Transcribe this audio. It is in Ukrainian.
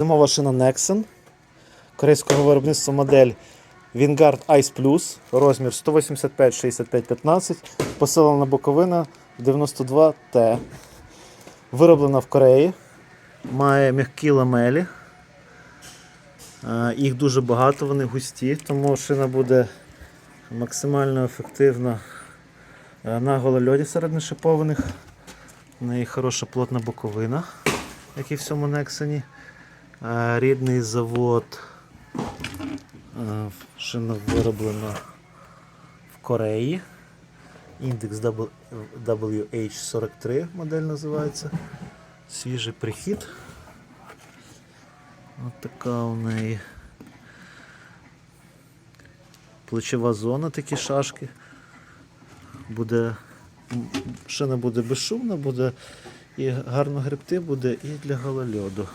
Зимова шина Nexen. Корейського виробництва модель Vanguard Ice Plus. Розмір 185 65 15 Посилена боковина 92T. Вироблена в Кореї. Має м'які ламелі. Е, Їх дуже багато, вони густі, тому шина буде максимально ефективна е, на голольоді серед нешипованих. У неї хороша плотна боковина, як і в всьому Нексені. Е, Рідний завод е, шина вироблена в Кореї. Індекс WH43 модель називається. Свіжий прихід. Ось така у неї плечова зона, такі шашки. Буде, шина буде безшумна, буде і гарно гребти буде і для голольоду.